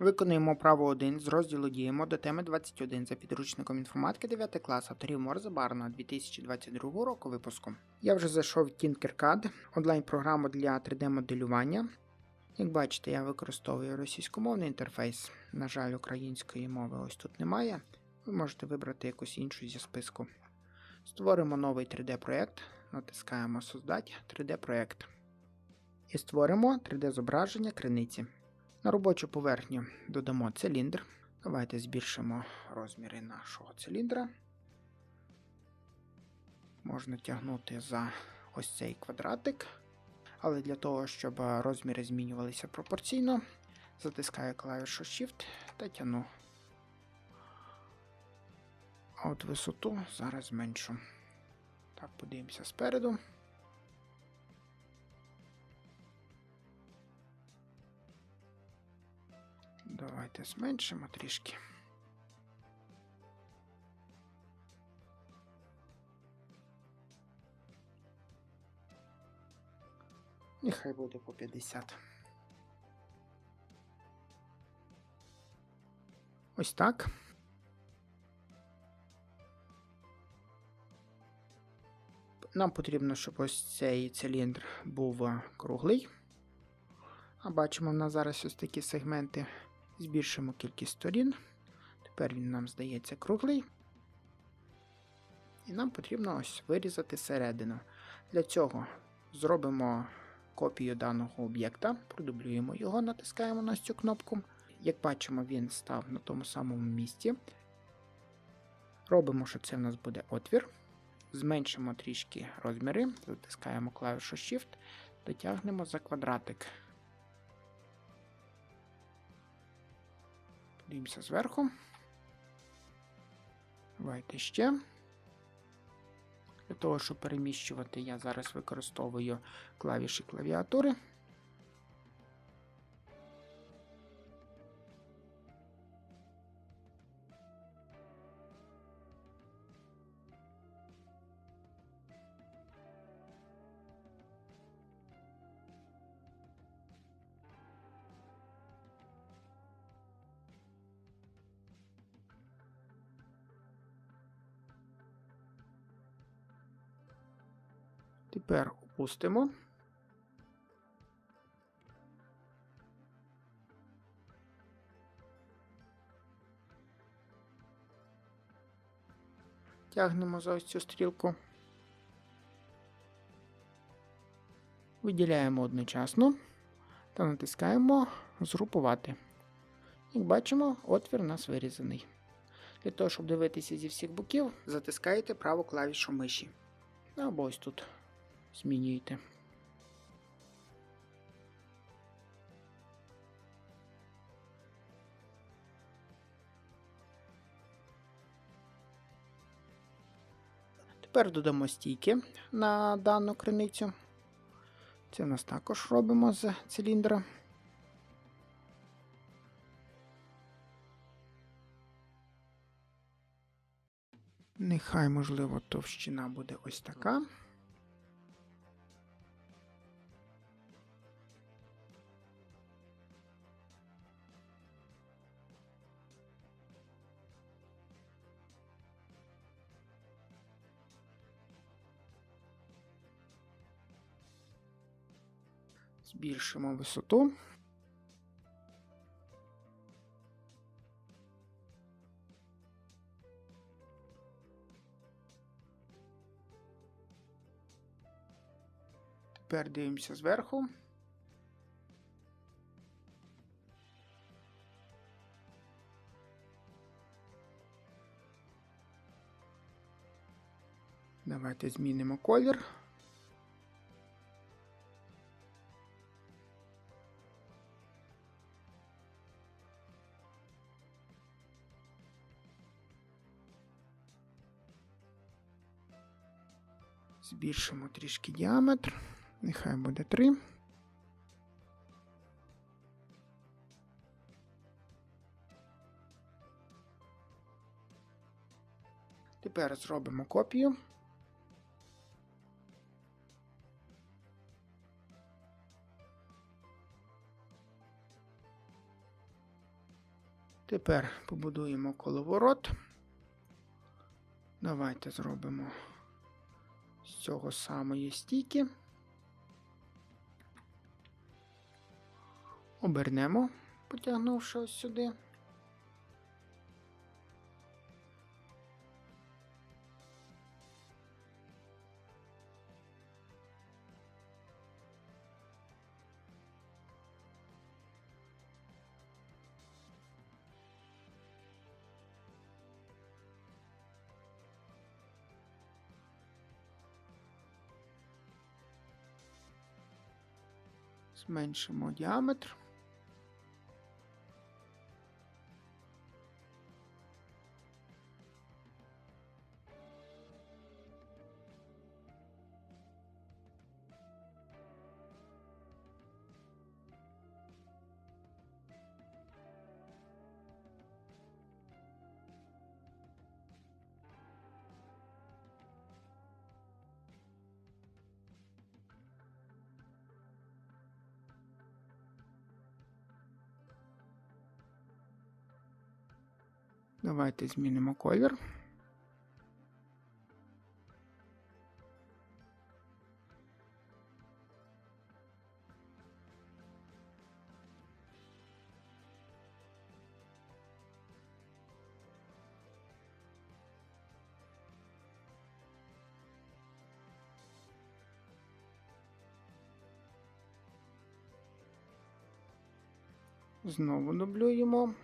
Виконуємо право 1 з розділу Діємо до теми 21 за підручником інформатики 9 клас авторів Морза Барна 2022 року випуску. Я вже зайшов в Tinkercad, онлайн-програму для 3D-моделювання. Як бачите, я використовую російськомовний інтерфейс. На жаль, української мови ось тут немає. Ви можете вибрати якусь іншу зі списку. Створимо новий 3D-проєкт, натискаємо Создати 3D-проєкт. І створимо 3D-зображення криниці. На робочу поверхню додамо циліндр. Давайте збільшимо розміри нашого циліндра. Можна тягнути за ось цей квадратик. Але для того, щоб розміри змінювалися пропорційно, затискаю клавішу Shift та тягну. А от висоту зараз зменшу. Так, подивимося спереду. Давайте зменшимо трішки. Нехай буде по 50. Ось так. Нам потрібно, щоб ось цей циліндр був е, круглий. А бачимо, в нас зараз ось такі сегменти. Збільшимо кількість сторін. Тепер він нам здається круглий. І нам потрібно ось вирізати середину. Для цього зробимо копію даного об'єкта, продублюємо його, натискаємо на цю кнопку. Як бачимо, він став на тому самому місці. Робимо, що це в нас буде отвір. Зменшимо трішки розміри, затискаємо клавішу Shift, дотягнемо за квадратик. Дивимося зверху. Давайте ще. Для того, щоб переміщувати, я зараз використовую клавіші клавіатури. Тепер опустимо. Тягнемо за ось цю стрілку. Виділяємо одночасно та натискаємо Згрупувати. Як бачимо, отвір у нас вирізаний. Для того, щоб дивитися зі всіх боків, затискаєте праву клавішу миші. Або ось тут змінюєте. Тепер додамо стійки на дану криницю. Це в нас також робимо з циліндра. Нехай, можливо, товщина буде ось така. Збільшимо висоту. Тепер дивимося зверху. Давайте змінимо колір. Збільшимо трішки діаметр. Нехай буде 3. Тепер зробимо копію. Тепер побудуємо коловорот. Давайте зробимо з цього самої стійки. Обернемо, потягнувши ось сюди. Зменшимо діаметр. Давайте змінимо колір. Знову дублюємо.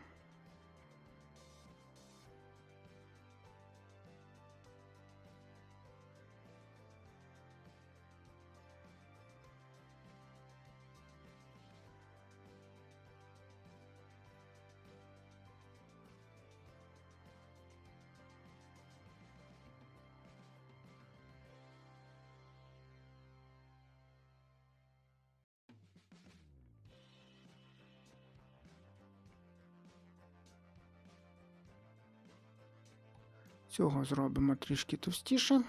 Цього зробимо трішки товстіше.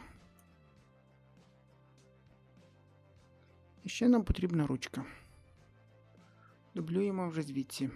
І ще нам потрібна ручка. Дублюємо вже звідси.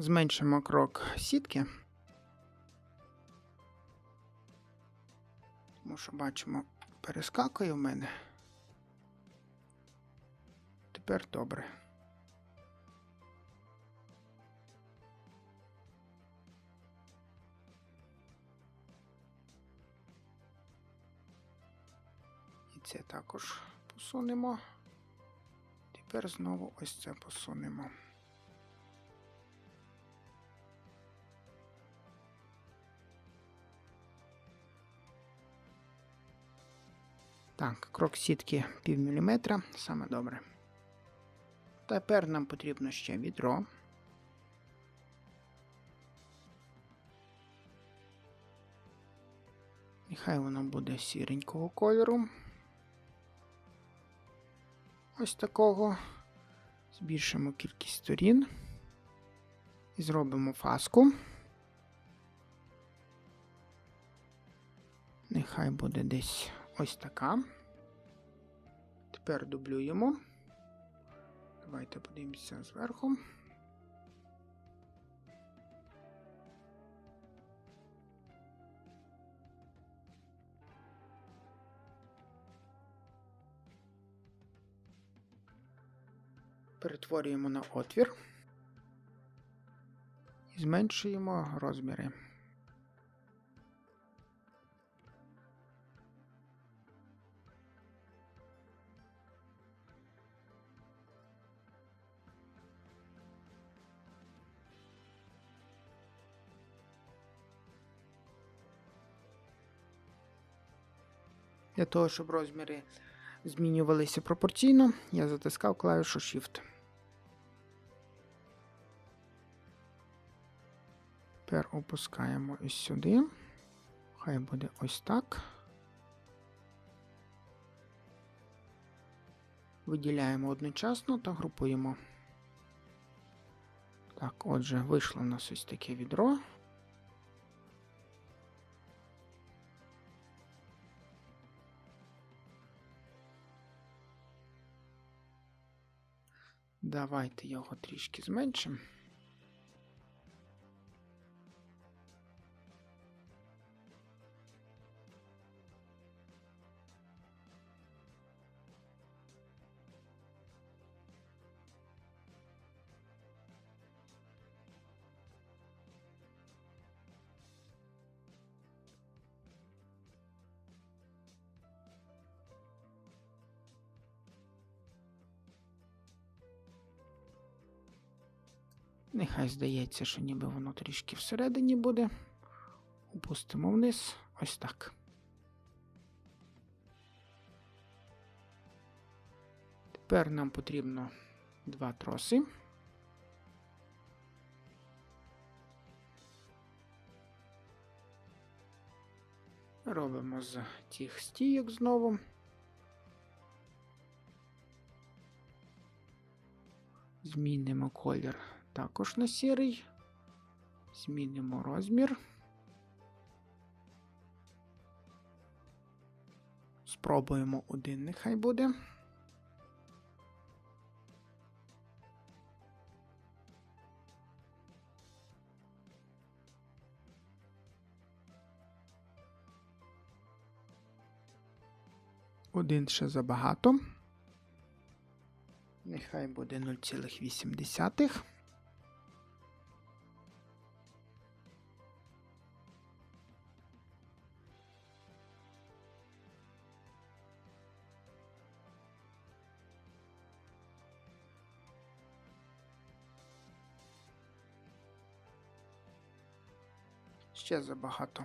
Зменшимо крок сітки. Тому що бачимо, перескакує в мене. Тепер добре. І це також посунемо. Тепер знову ось це посунемо. Так, крок сітки пів міліметра, саме добре. Тепер нам потрібно ще відро. Нехай воно буде сіренького кольору. Ось такого. Збільшимо кількість сторін і зробимо фаску. Нехай буде десь ось така. Тепер дублюємо. Давайте подивимося зверху. Перетворюємо на отвір і зменшуємо розміри. Для того, щоб розміри змінювалися пропорційно, я затискав клавішу Shift. Тепер опускаємо ось сюди. Хай буде ось так. Виділяємо одночасно та групуємо. Так, отже, вийшло в нас ось таке відро. Давайте його трішки зменшимо. Нехай здається, що ніби воно трішки всередині буде. Опустимо вниз. Ось так. Тепер нам потрібно два троси. Робимо з тих стійок знову. Змінимо колір також на сірий. Змінимо розмір. Спробуємо один, нехай буде. Один ще забагато. Нехай буде 0,8. Ще забагато.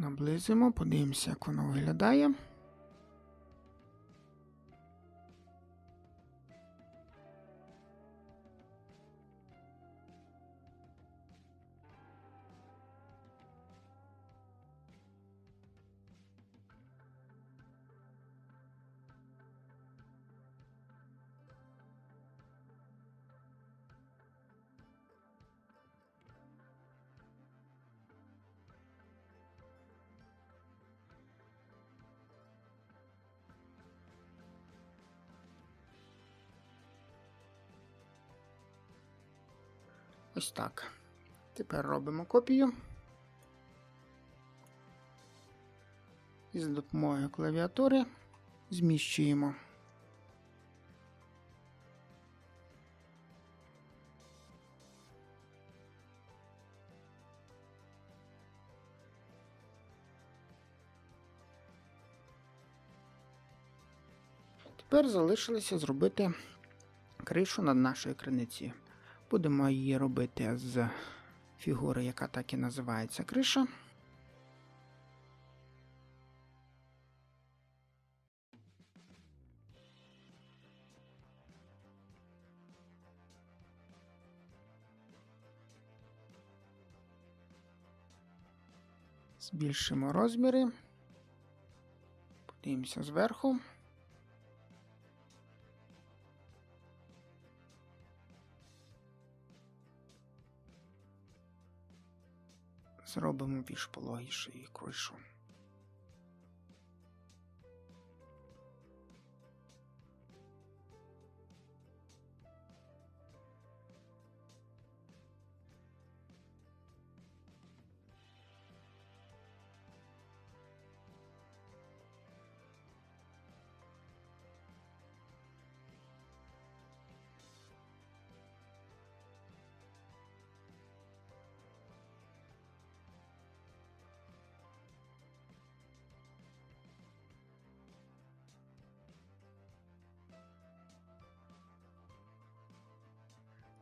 Наблизимо, подивимося, як воно виглядає. Ось так. Тепер робимо копію. І за допомогою клавіатури зміщуємо. Тепер залишилося зробити кришу над нашою криницею. Будемо її робити з фігури, яка так і називається криша. Збільшимо розміри. Подивимося зверху. Зробимо більш пологіше і кришу.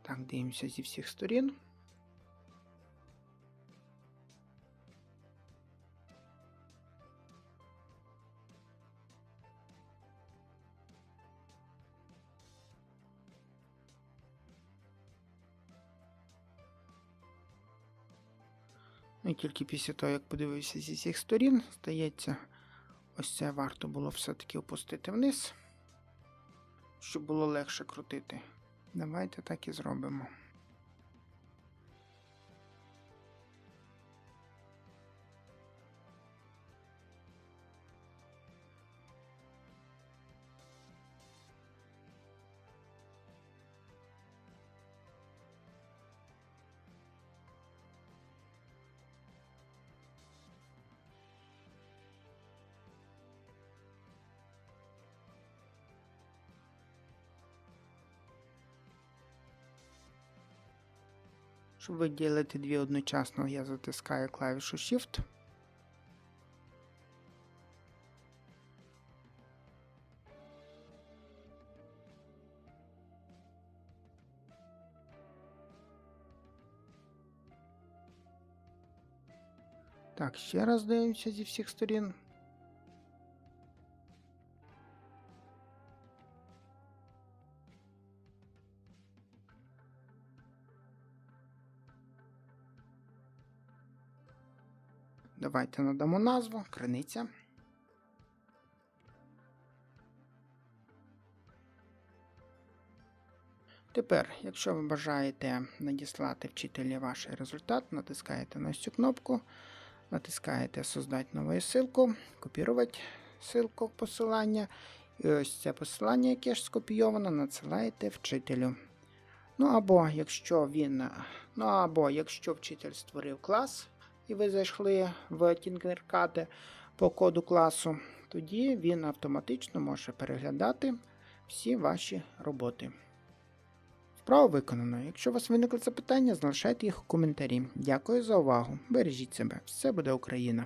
Так, дивимося зі всіх сторін. І тільки після того, як подивився зі всіх сторін, здається, ось це варто було все-таки опустити вниз, щоб було легше крутити. Давайте так і зробимо. Щоб виділити дві одночасно, я затискаю клавішу Shift. Так, ще раз дивимося зі всіх сторін. Давайте надамо назву, криниця. Тепер, якщо ви бажаєте надіслати вчителі ваш результат, натискаєте на цю кнопку, натискаєте Создать нову ссылку, копірувати ссылку посилання. І ось це посилання, яке ж скопійовано, надсилаєте вчителю. Ну або якщо він, ну або якщо вчитель створив клас, і ви зайшли в Tinkercad по коду класу, тоді він автоматично може переглядати всі ваші роботи. Вправо виконано. Якщо у вас виникли запитання, залишайте їх у коментарі. Дякую за увагу. Бережіть себе. Все буде Україна!